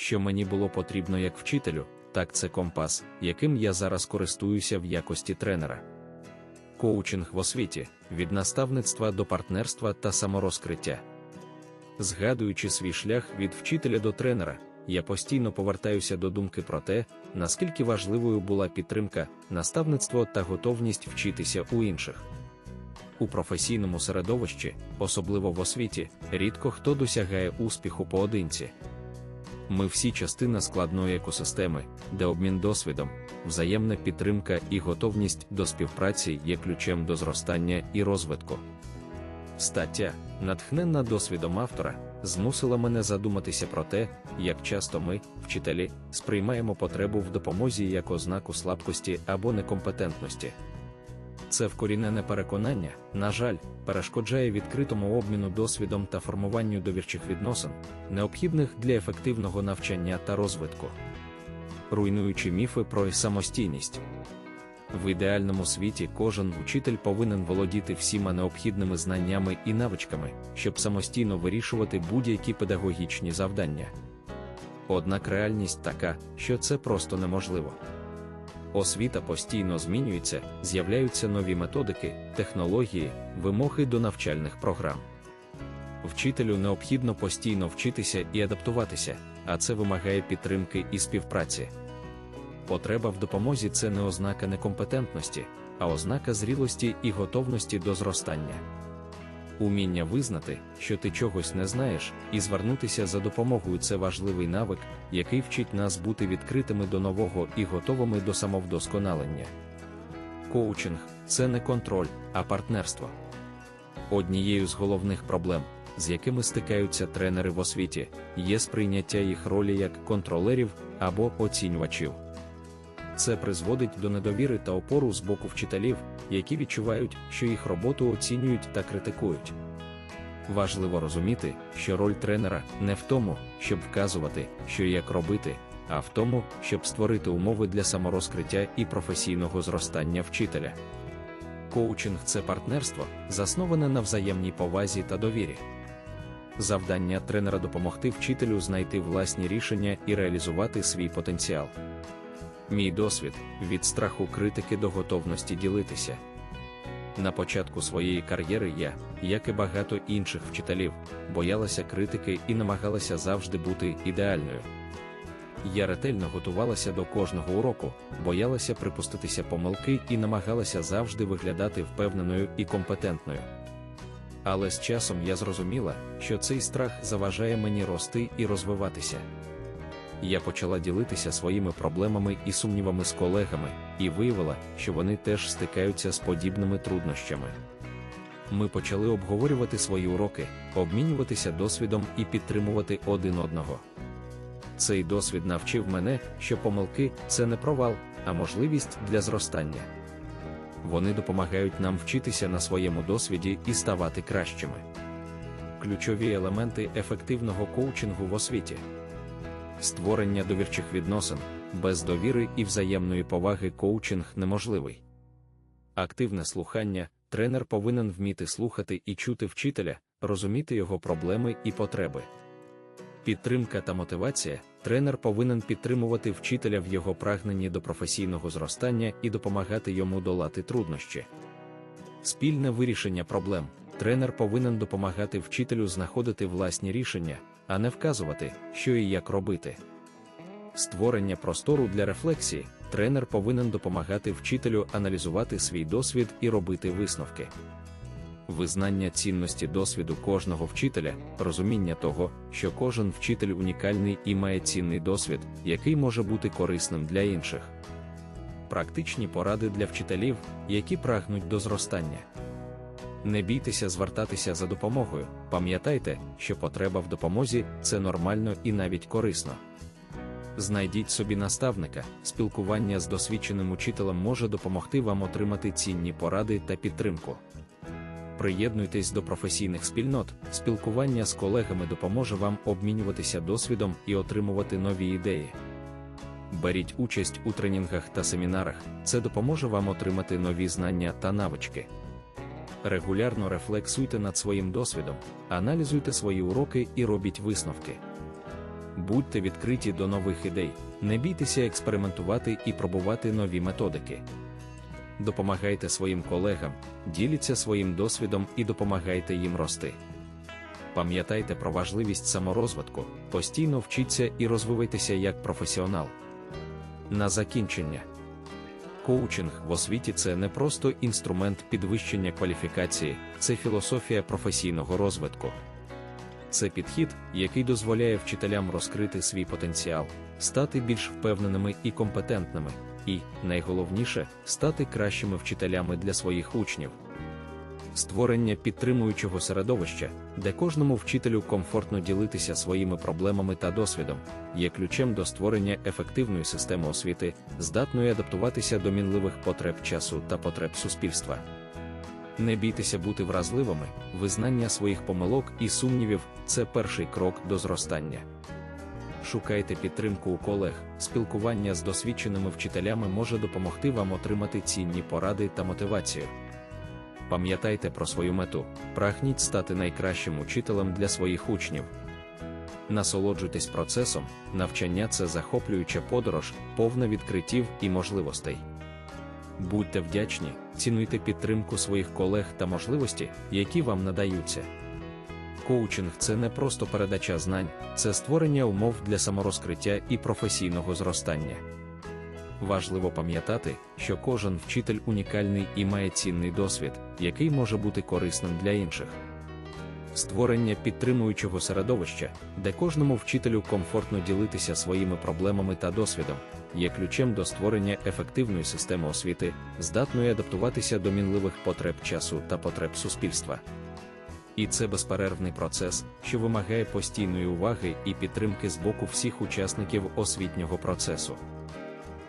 що мені було потрібно як вчителю, так це компас, яким я зараз користуюся в якості тренера. Коучинг в освіті від наставництва до партнерства та саморозкриття. Згадуючи свій шлях від вчителя до тренера, я постійно повертаюся до думки про те, наскільки важливою була підтримка, наставництво та готовність вчитися у інших. У професійному середовищі, особливо в освіті, рідко хто досягає успіху поодинці. Ми всі частина складної екосистеми, де обмін досвідом, взаємна підтримка і готовність до співпраці є ключем до зростання і розвитку. Стаття, натхненна досвідом автора, змусила мене задуматися про те, як часто ми, вчителі, сприймаємо потребу в допомозі як ознаку слабкості або некомпетентності. Це вкорінене переконання, на жаль, перешкоджає відкритому обміну досвідом та формуванню довірчих відносин, необхідних для ефективного навчання та розвитку, руйнуючи міфи про самостійність. В ідеальному світі кожен учитель повинен володіти всіма необхідними знаннями і навичками, щоб самостійно вирішувати будь-які педагогічні завдання. Однак реальність така, що це просто неможливо. Освіта постійно змінюється, з'являються нові методики, технології, вимоги до навчальних програм. Вчителю необхідно постійно вчитися і адаптуватися, а це вимагає підтримки і співпраці. Потреба в допомозі це не ознака некомпетентності, а ознака зрілості і готовності до зростання. Уміння визнати, що ти чогось не знаєш, і звернутися за допомогою це важливий навик, який вчить нас бути відкритими до нового і готовими до самовдосконалення. Коучинг це не контроль, а партнерство. Однією з головних проблем, з якими стикаються тренери в освіті, є сприйняття їх ролі як контролерів або оцінювачів. Це призводить до недовіри та опору з боку вчителів, які відчувають, що їх роботу оцінюють та критикують. Важливо розуміти, що роль тренера не в тому, щоб вказувати, що і як робити, а в тому, щоб створити умови для саморозкриття і професійного зростання вчителя. Коучинг це партнерство, засноване на взаємній повазі та довірі. Завдання тренера допомогти вчителю знайти власні рішення і реалізувати свій потенціал. Мій досвід від страху критики до готовності ділитися. На початку своєї кар'єри я, як і багато інших вчителів, боялася критики і намагалася завжди бути ідеальною. Я ретельно готувалася до кожного уроку, боялася припуститися помилки і намагалася завжди виглядати впевненою і компетентною. Але з часом я зрозуміла, що цей страх заважає мені рости і розвиватися я почала ділитися своїми проблемами і сумнівами з колегами, і виявила, що вони теж стикаються з подібними труднощами. Ми почали обговорювати свої уроки, обмінюватися досвідом і підтримувати один одного. Цей досвід навчив мене, що помилки це не провал, а можливість для зростання. Вони допомагають нам вчитися на своєму досвіді і ставати кращими. Ключові елементи ефективного коучингу в освіті створення довірчих відносин, без довіри і взаємної поваги коучинг неможливий. Активне слухання, тренер повинен вміти слухати і чути вчителя, розуміти його проблеми і потреби. Підтримка та мотивація, тренер повинен підтримувати вчителя в його прагненні до професійного зростання і допомагати йому долати труднощі. Спільне вирішення проблем. Тренер повинен допомагати вчителю знаходити власні рішення, а не вказувати, що і як робити. Створення простору для рефлексії тренер повинен допомагати вчителю аналізувати свій досвід і робити висновки. Визнання цінності досвіду кожного вчителя, розуміння того, що кожен вчитель унікальний і має цінний досвід, який може бути корисним для інших. Практичні поради для вчителів, які прагнуть до зростання. Не бійтеся звертатися за допомогою, пам'ятайте, що потреба в допомозі це нормально і навіть корисно. Знайдіть собі наставника, спілкування з досвідченим учителем може допомогти вам отримати цінні поради та підтримку. Приєднуйтесь до професійних спільнот, спілкування з колегами допоможе вам обмінюватися досвідом і отримувати нові ідеї. Беріть участь у тренінгах та семінарах, це допоможе вам отримати нові знання та навички. Регулярно рефлексуйте над своїм досвідом, аналізуйте свої уроки і робіть висновки. Будьте відкриті до нових ідей, не бійтеся експериментувати і пробувати нові методики. Допомагайте своїм колегам, діліться своїм досвідом і допомагайте їм рости. Пам'ятайте про важливість саморозвитку, постійно вчіться і розвивайтеся як професіонал. На закінчення. Коучинг в освіті це не просто інструмент підвищення кваліфікації, це філософія професійного розвитку. Це підхід, який дозволяє вчителям розкрити свій потенціал, стати більш впевненими і компетентними, і, найголовніше, стати кращими вчителями для своїх учнів. Створення підтримуючого середовища, де кожному вчителю комфортно ділитися своїми проблемами та досвідом, є ключем до створення ефективної системи освіти, здатної адаптуватися до мінливих потреб часу та потреб суспільства. Не бійтеся бути вразливими, визнання своїх помилок і сумнівів це перший крок до зростання. Шукайте підтримку у колег, спілкування з досвідченими вчителями може допомогти вам отримати цінні поради та мотивацію. Пам'ятайте про свою мету, прагніть стати найкращим учителем для своїх учнів. Насолоджуйтесь процесом, навчання це захоплююча подорож, повна відкриттів і можливостей. Будьте вдячні, цінуйте підтримку своїх колег та можливості, які вам надаються. Коучинг це не просто передача знань, це створення умов для саморозкриття і професійного зростання. Важливо пам'ятати, що кожен вчитель унікальний і має цінний досвід, який може бути корисним для інших. Створення підтримуючого середовища, де кожному вчителю комфортно ділитися своїми проблемами та досвідом, є ключем до створення ефективної системи освіти, здатної адаптуватися до мінливих потреб часу та потреб суспільства. І це безперервний процес, що вимагає постійної уваги і підтримки з боку всіх учасників освітнього процесу.